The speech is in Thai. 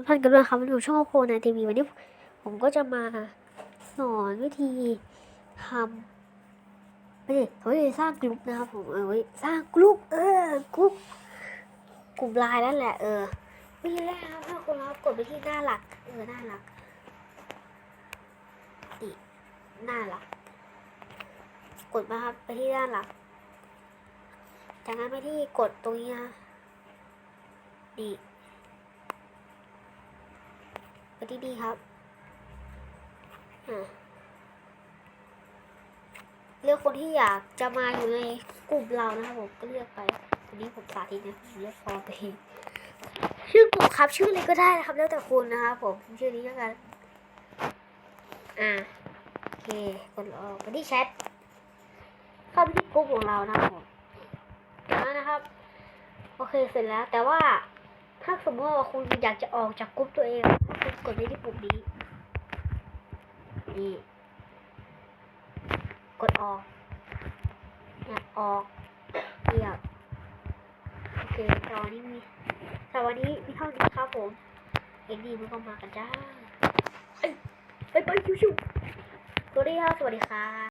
ทุกท่านกันด้วยครับมาดูช่องโคนาทีวีวันนี้ผมก็จะมาสอนวิธีทำไม่ใช่เขาจะสร้างกลุ่มนะครับผมเอาไว้สร้างกลุ่มเออกลุ่มกลุ่มไลน์นั่นแหละเออวิธีแรกครับถ้าคุณครับกดไปที่หน้าหลักเออหน้าหลักนี่หน้าหลัก กดมาครับไปที่ด้าหลัก จากนั้นไปที่กดตรงนี้นะนี่ ไปที่นี่ครับเลือกคนที่อยากจะมาอยู่ในกลุ่มเรานะครับผมก็เลือกไปอันนี้ผมสาธิตนะผมเลือกฟอร์ไปเองชื่อกลุ่มครับชื่ออะไรก็ได้นะครับ แล้วแต่คุณนะครับผมชื่อนี้แล้วกันอ่าโอเคกดออกไปที่แชทเข้าไปที่กลุ่มของเรานะครับผมจากนั้นนะครับ โอเคเสร็จแล้วแต่ว่า ถ้าสมมติว่าคุณอยากจะออกจากกลุ่มตัวเองคุณกดไปที่ปุ่มนี้นี่กดออกเนี่ยออกเรียบโอเคตอนนี้มีแต่วันนี้มีเท่านี้ครับผมเอ็กดีมันก็มากันจ้าไปไปชิวๆสวัสดีครับสวัสดีครับ